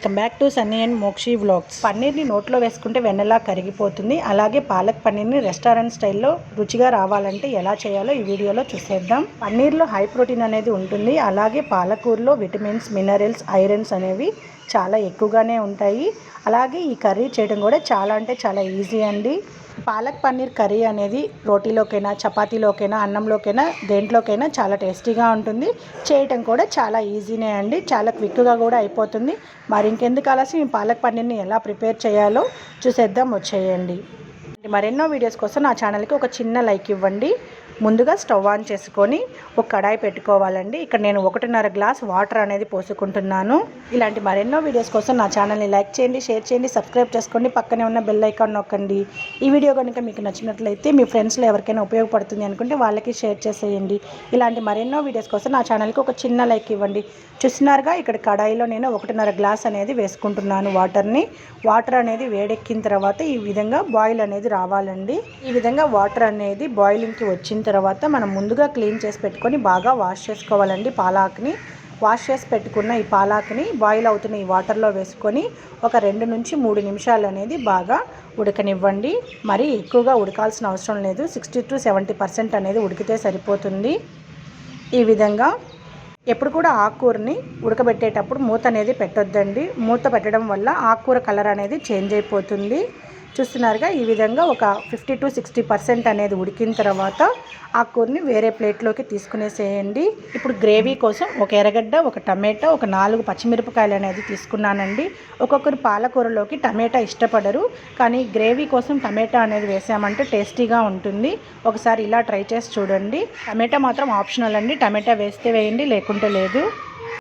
Welcome back to Sunny and Mokshi vlogs. పన్నీర్ని నోట్లో వేసుకుంటే వెన్నెలా కరిగిపోతుంది అలాగే పాలక్ పన్నీర్ని రెస్టారెంట్ స్టైల్లో రుచిగా రావాలంటే ఎలా చేయాలో ఈ వీడియోలో చూసేద్దాం. పన్నీర్లో హై ప్రోటీన్ అనేది ఉంటుంది అలాగే పాలకూరలో విటమిన్స్ మినరల్స్ ఐరన్స్ అనేవి చాలా ఎక్కువగానే ఉంటాయి. అలాగే ఈ కర్రీ చేయడం కూడా చాలా అంటే చాలా ఈజీ అండి. పాలక్ పన్నీర్ కర్రీ అనేది రోటీలోకైనా చపాతీలోకైనా అన్నంలోకైనా దేంట్లోకైనా చాలా టేస్టీగా ఉంటుంది. చేయటం కూడా చాలా ఈజీనే అండి. చాలా క్విక్గా కూడా అయిపోతుంది. మరి ఇంకెందుకు ఆలస్యం? మేము పాలక్ పన్నీర్ని ఎలా ప్రిపేర్ చేయాలో చూసేద్దాం. వచ్చేయండి. మరెన్నో వీడియోస్ కోసం నా ఛానల్కి ఒక చిన్న లైక్ ఇవ్వండి. ముందుగా స్టవ్ ఆన్ చేసుకొని ఒక కడాయి పెట్టుకోవాలండి. ఇక్కడ నేను ఒకటిన్నర గ్లాస్ వాటర్ అనేది పోసుకుంటున్నాను. ఇలాంటి మరెన్నో వీడియోస్ కోసం నా ఛానల్ని లైక్ చేయండి షేర్ చేయండి సబ్స్క్రైబ్ చేసుకోండి పక్కనే ఉన్న బెల్ ఐకాన్ నొక్కండి. ఈ వీడియో కనుక మీకు నచ్చినట్లయితే మీ ఫ్రెండ్స్లో ఎవరికైనా ఉపయోగపడుతుంది అనుకుంటే వాళ్ళకి షేర్ చేసేయండి. ఇలాంటి మరెన్నో వీడియోస్ కోసం నా ఛానల్కి ఒక చిన్న లైక్ ఇవ్వండి. చూస్తున్నారుగా ఇక్కడ కడాయిలో నేను ఒకటిన్నర గ్లాస్ అనేది వేసుకుంటున్నాను వాటర్ని. వాటర్ అనేది వేడెక్కిన తర్వాత ఈ విధంగా బాయిల్ అనేది రావాలండి. ఈ విధంగా వాటర్ అనేది బాయిలింగ్కి వచ్చిన తర్వాత మనం ముందుగా క్లీన్ చేసి పెట్టుకొని బాగా వాష్ చేసుకోవాలండి పాలాక్ని. వాష్ చేసి పెట్టుకున్న ఈ పాలాక్ని బాయిల్ అవుతున్న ఈ వాటర్లో వేసుకొని ఒక రెండు నుంచి మూడు నిమిషాలు అనేది బాగా ఉడకనివ్వండి. మరి ఎక్కువగా ఉడకాల్సిన అవసరం లేదు. సిక్స్టీ టు సెవెంటీ పర్సెంట్ అనేది ఉడికితే సరిపోతుంది. ఈ విధంగా ఎప్పుడు కూడా ఆకుకూరని ఉడకబెట్టేటప్పుడు మూత అనేది పెట్టొద్దండి. మూత పెట్టడం వల్ల ఆకుకూర కలర్ అనేది చేంజ్ అయిపోతుంది. చూస్తున్నారుగా ఈ విధంగా ఒక ఫిఫ్టీ టు సిక్స్టీ పర్సెంట్ అనేది ఉడికిన తర్వాత ఆ కూరని వేరే ప్లేట్లోకి తీసుకునేసేయండి. ఇప్పుడు గ్రేవీ కోసం ఒక ఎర్రగడ్డ ఒక టమాటా ఒక నాలుగు పచ్చిమిరపకాయలు అనేది తీసుకున్నానండి. ఒక్కొక్కరు పాలకూరలోకి టమాటా ఇష్టపడరు కానీ గ్రేవీ కోసం టమాటా అనేది వేసామంటే టేస్టీగా ఉంటుంది. ఒకసారి ఇలా ట్రై చేసి చూడండి. టమాటా మాత్రం ఆప్షనల్ అండి. టమాటా వేస్తే వేయండి లేకుంటే లేదు.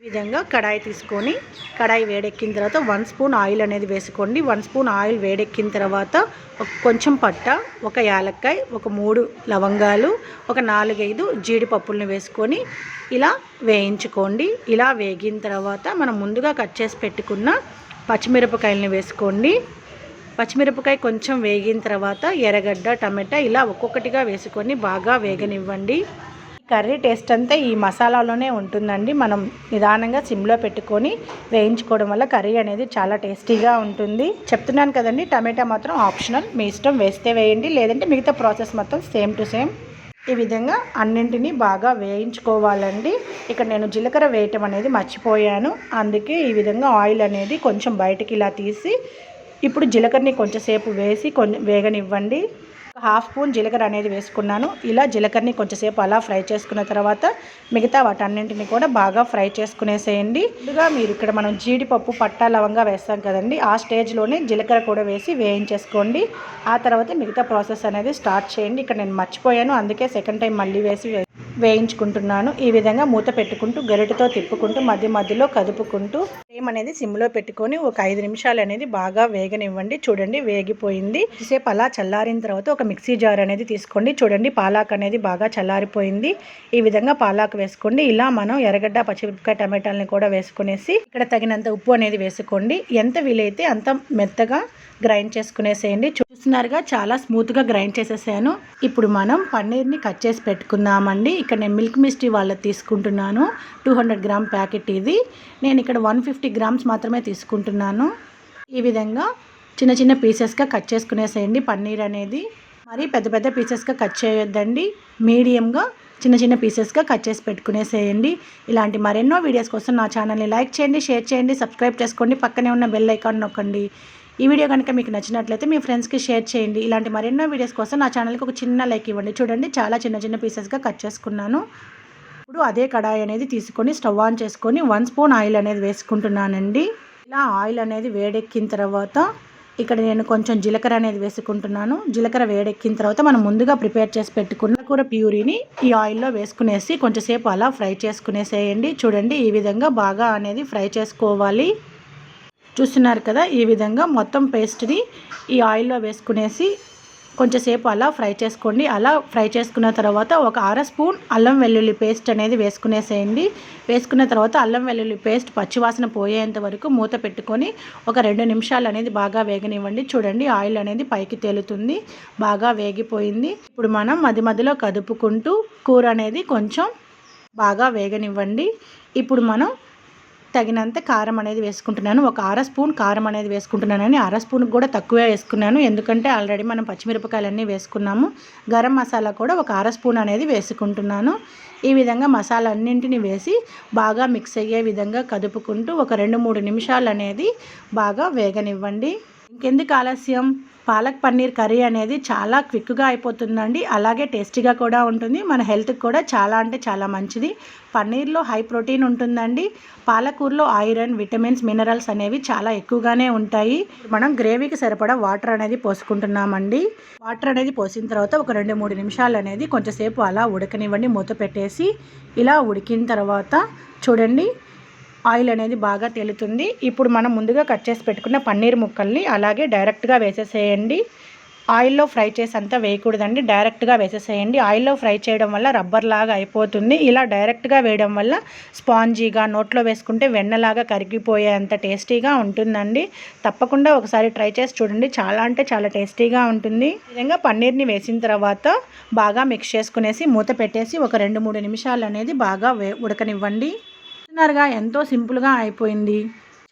విధంగా కడాయి తీసుకొని కడాయి వేడెక్కిన తర్వాత వన్ స్పూన్ ఆయిల్ అనేది వేసుకోండి. వన్ స్పూన్ ఆయిల్ వేడెక్కిన తర్వాత కొంచెం పట్ట ఒక యాలక్కాయ ఒక మూడు లవంగాలు ఒక నాలుగైదు జీడిపప్పులను వేసుకొని ఇలా వేయించుకోండి. ఇలా వేగిన తర్వాత మనం ముందుగా కట్ చేసి పెట్టుకున్న పచ్చిమిరపకాయలను వేసుకోండి. పచ్చిమిరపకాయ కొంచెం వేగిన తర్వాత ఎర్రగడ్డ టమాటా ఇలా ఒక్కొక్కటిగా వేసుకొని బాగా వేగనివ్వండి. కర్రీ టేస్ట్ అంతా ఈ మసాలాలోనే ఉంటుందండి. మనం నిదానంగా సిమ్లో పెట్టుకొని వేయించుకోవడం వల్ల కర్రీ అనేది చాలా టేస్టీగా ఉంటుంది. చెప్తున్నాను కదండి టమాటా మాత్రం ఆప్షనల్. మీ ఇష్టం వేస్తే వేయండి లేదంటే మిగతా ప్రాసెస్ మొత్తం సేమ్ టు సేమ్. ఈ విధంగా అన్నింటినీ బాగా వేయించుకోవాలండి. ఇక్కడ నేను జీలకర్ర వేయటం అనేది మర్చిపోయాను. అందుకే ఈ విధంగా ఆయిల్ అనేది కొంచెం బయటికి ఇలా తీసి ఇప్పుడు జీలకర్రని కొంచెంసేపు వేసి కొంచెం వేగనివ్వండి. హాఫ్ స్పూన్ జీలకర్ర అనేది వేసుకున్నాను. ఇలా జీలకర్రని కొంచెంసేపు అలా ఫ్రై చేసుకున్న తర్వాత మిగతా వాటన్నింటిని కూడా బాగా ఫ్రై చేసుకునేసేయండి. ముందుగా మీరు ఇక్కడ మనం జీడిపప్పు పట్టా లవంగా వేస్తాం కదండి. ఆ స్టేజ్లోనే జీలకర్ర కూడా వేసి వేయించేసుకోండి. ఆ తర్వాత మిగతా ప్రాసెస్ అనేది స్టార్ట్ చేయండి. ఇక్కడ నేను మర్చిపోయాను. అందుకే సెకండ్ టైం మళ్ళీ వేసి వేయించుకుంటున్నాను. ఈ విధంగా మూత పెట్టుకుంటూ గరిటతో తిప్పుకుంటూ మధ్య మధ్యలో కదుపుకుంటూ ఫ్లేమ్ అనేది సిమ్లో పెట్టుకొని ఒక ఐదు నిమిషాలు అనేది బాగా వేగనివ్వండి. చూడండి వేగిపోయింది. సేపు అలా చల్లారిన తర్వాత ఒక మిక్సీ జార్ అనేది తీసుకోండి. చూడండి పాలాక్ అనేది బాగా చల్లారిపోయింది. ఈ విధంగా పాలాక్ వేసుకోండి. ఇలా మనం ఎర్రగడ్డ పచ్చిమిరపకాయ టమాటాలని కూడా వేసుకునేసి ఇక్కడ తగినంత ఉప్పు అనేది వేసుకోండి. ఎంత వీలైతే అంత మెత్తగా గ్రైండ్ చేసుకునేసేయండి. చూస్తున్నారుగా చాలా స్మూత్గా గ్రైండ్ చేసేసాను. ఇప్పుడు మనం పన్నీర్ని కట్ చేసి పెట్టుకుందామండి. ఇక్కడ నేను మిల్క్ మిస్టీ వాళ్ళది తీసుకుంటున్నాను. టూ హండ్రెడ్ గ్రామ్ ప్యాకెట్ ఇది. నేను ఇక్కడ వన్ ఫిఫ్టీ గ్రామ్స్ మాత్రమే తీసుకుంటున్నాను. ఈ విధంగా చిన్న చిన్న పీసెస్గా కట్ చేసుకునేసేయండి పన్నీర్ అనేది. మరి పెద్ద పెద్ద పీసెస్గా కట్ చేయొద్దండి. మీడియంగా చిన్న చిన్న పీసెస్గా కట్ చేసి పెట్టుకునేసేయండి. ఇలాంటి మరెన్నో వీడియోస్ కోసం నా ఛానల్ని లైక్ చేయండి షేర్ చేయండి సబ్స్క్రైబ్ చేసుకోండి. పక్కనే ఉన్న బెల్ ఐకాన్ నొక్కండి. ఈ వీడియో కనుక మీకు నచ్చినట్లయితే మీ ఫ్రెండ్స్కి షేర్ చేయండి. ఇలాంటి మరెన్నో వీడియోస్ కోసం నా ఛానల్కి ఒక చిన్న లైక్ ఇవ్వండి. చూడండి చాలా చిన్న చిన్న పీసెస్గా కట్ చేసుకున్నాను. ఇప్పుడు అదే కడాయి అనేది తీసుకొని స్టవ్ ఆన్ చేసుకొని వన్ స్పూన్ ఆయిల్ అనేది వేసుకుంటున్నానండి. ఇలా ఆయిల్ అనేది వేడెక్కిన తర్వాత ఇక్కడ నేను కొంచెం జీలకర్ర అనేది వేసుకుంటున్నాను. జీలకర్ర వేడెక్కిన తర్వాత మనం ముందుగా ప్రిపేర్ చేసి పెట్టుకున్న కూర ప్యూరీని ఈ ఆయిల్లో వేసుకునేసి కొంచెంసేపు అలా ఫ్రై చేసుకునేసేయండి. చూడండి ఈ విధంగా బాగా అనేది ఫ్రై చేసుకోవాలి. చూస్తున్నారు కదా ఈ విధంగా మొత్తం పేస్ట్ని ఈ ఆయిల్లో వేసుకునేసి కొంచెంసేపు అలా ఫ్రై చేసుకోండి. అలా ఫ్రై చేసుకున్న తర్వాత ఒక అర స్పూన్ అల్లం వెల్లుల్లి పేస్ట్ అనేది వేసుకునేసేయండి. వేసుకున్న తర్వాత అల్లం వెల్లుల్లి పేస్ట్ పచ్చివాసన పోయేంత వరకు మూత పెట్టుకొని ఒక రెండు నిమిషాలు అనేది బాగా వేగనివ్వండి. చూడండి ఆయిల్ అనేది పైకి తేలుతుంది. బాగా వేగిపోయింది. ఇప్పుడు మనం మధ్య మధ్యలో కదుపుకుంటూ కూర అనేది కొంచెం బాగా వేగనివ్వండి. ఇప్పుడు మనం తగినంత కారం అనేది వేసుకుంటున్నాను. ఒక అర స్పూన్ కారం అనేది వేసుకుంటున్నానని అర స్పూన్ కూడా తక్కువే వేసుకున్నాను. ఎందుకంటే ఆల్రెడీ మనం పచ్చిమిరపకాయలన్నీ వేసుకున్నాము. గరం మసాలా కూడా ఒక అర స్పూన్ అనేది వేసుకుంటున్నాను. ఈ విధంగా మసాలా అన్నింటిని వేసి బాగా మిక్స్ అయ్యే విధంగా కదుపుకుంటూ ఒక రెండు మూడు నిమిషాలు అనేది బాగా వేగనివ్వండి. ఇంకెందుకు ఆలస్యం? పాలక్ పన్నీర్ కర్రీ అనేది చాలా క్విక్గా అయిపోతుందండి. అలాగే టేస్టీగా కూడా ఉంటుంది. మన హెల్త్కి కూడా చాలా అంటే చాలా మంచిది. పన్నీర్లో హై ప్రోటీన్ ఉంటుందండి. పాలకూరలో ఐరన్ విటమిన్స్ మినరల్స్ అనేవి చాలా ఎక్కువగానే ఉంటాయి. మనం గ్రేవీకి సరిపడా వాటర్ అనేది పోసుకుంటున్నామండి. వాటర్ అనేది పోసిన తర్వాత ఒక రెండు మూడు నిమిషాలు అనేది కొంచెంసేపు అలా ఉడకనివ్వండి. మూత పెట్టేసి ఇలా ఉడికిన తర్వాత చూడండి. ఆయిల్ అనేది బాగా తేలుతుంది. ఇప్పుడు మనం ముందుగా కట్ చేసి పెట్టుకున్న పన్నీర్ ముక్కల్ని అలాగే డైరెక్ట్గా వేసేసేయండి. ఆయిల్లో ఫ్రై చేసి అంతా వేయకూడదండి. డైరెక్ట్గా వేసేసేయండి. ఆయిల్లో ఫ్రై చేయడం వల్ల రబ్బర్ లాగా అయిపోతుంది. ఇలా డైరెక్ట్గా వేయడం వల్ల స్పాంజీగా నోట్లో వేసుకుంటే వెన్నలాగా కరిగిపోయేంత టేస్టీగా ఉంటుందండి. తప్పకుండా ఒకసారి ట్రై చేసి చూడండి. చాలా అంటే చాలా టేస్టీగా ఉంటుంది. విధంగా పన్నీర్ని వేసిన తర్వాత బాగా మిక్స్ చేసుకునేసి మూత పెట్టేసి ఒక రెండు మూడు నిమిషాలు అనేది బాగా వే ఉడకనివ్వండి. చూస్తున్నారుగా ఎంతో సింపుల్గా అయిపోయింది.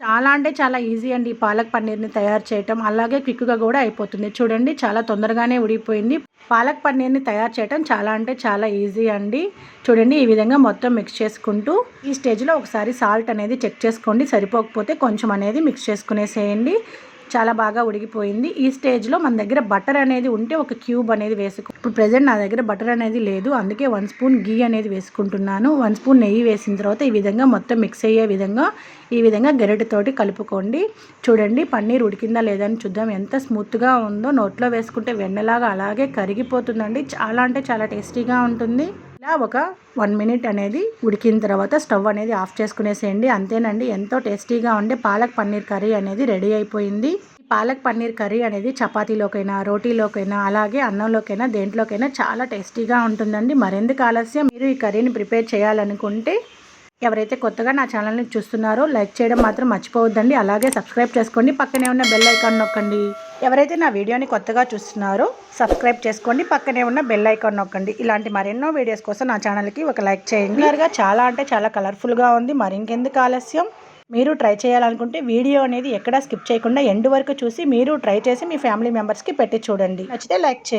చాలా అంటే చాలా ఈజీ అండి ఈ పాలక్ పన్నీర్ని తయారు చేయటం. అలాగే క్విక్గా కూడా అయిపోతుంది. చూడండి చాలా తొందరగానే ఉడిపోయింది పాలక్ పన్నీర్ని తయారు చేయటం చాలా అంటే చాలా ఈజీ అండి. చూడండి ఈ విధంగా మొత్తం మిక్స్ చేసుకుంటూ ఈ స్టేజ్లో ఒకసారి సాల్ట్ అనేది చెక్ చేసుకోండి. సరిపోకపోతే కొంచెం అనేది మిక్స్ చేసుకునేసేయండి. చాలా బాగా ఉడికిపోయింది. ఈ స్టేజ్లో మన దగ్గర బటర్ అనేది ఉంటే ఒక క్యూబ్ అనేది వేసుకో ఇప్పుడు ప్రజెంట్ నా దగ్గర బటర్ అనేది లేదు. అందుకే వన్ స్పూన్ గీ అనేది వేసుకుంటున్నాను. వన్ స్పూన్ నెయ్యి వేసిన తర్వాత ఈ విధంగా మొత్తం మిక్స్ అయ్యే విధంగా ఈ విధంగా గరిటెతోటి కలుపుకోండి. చూడండి పన్నీర్ ఉడికిందా లేదని చూద్దాం. ఎంత స్మూత్గా ఉందో నోట్లో వేసుకుంటే వెన్నలాగా అలాగే కరిగిపోతుందండి. చాలా అంటే చాలా టేస్టీగా ఉంటుంది. ఒక వన్ మినిట్ అనేది ఉడికిన తర్వాత స్టవ్ అనేది ఆఫ్ చేసుకునేసేయండి. అంతేనండి ఎంతో టేస్టీగా ఉండే పాలక్ పన్నీర్ కర్రీ అనేది రెడీ అయిపోయింది. పాలక్ పన్నీర్ కర్రీ అనేది చపాతీలోకైనా రోటీలోకైనా అలాగే అన్నంలోకైనా దేంట్లోకైనా చాలా టేస్టీగా ఉంటుందండి. మరెందుకు ఆలస్యం? మీరు ఈ కర్రీని ప్రిపేర్ చేయాలనుకుంటే ఎవరైతే కొత్తగా నా ఛానల్ని చూస్తున్నారో లైక్ చేయడం మాత్రం మర్చిపోవద్దండి. అలాగే సబ్స్క్రైబ్ చేసుకోండి. పక్కనే ఉన్న బెల్ ఐకాన్ నొక్కండి. ఎవరైతే నా వీడియోని కొత్తగా చూస్తున్నారో సబ్స్క్రైబ్ చేసుకోండి. పక్కనే ఉన్న బెల్ ఐకాన్ నొక్కండి. ఇలాంటి మరెన్నో వీడియోస్ కోసం నా ఛానల్కి ఒక లైక్ చేయండి. క్లియర్గా చాలా అంటే చాలా కలర్ఫుల్గా ఉంది. మరి ఇంకెందుకు ఆలస్యం? మీరు ట్రై చేయాలనుకుంటే వీడియో అనేది ఎక్కడా స్కిప్ చేయకుండా ఎండ్ వరకు చూసి మీరు ట్రై చేసి మీ ఫ్యామిలీ మెంబర్స్కి పెట్టి చూడండి. నచ్చితే లైక్ చేయండి.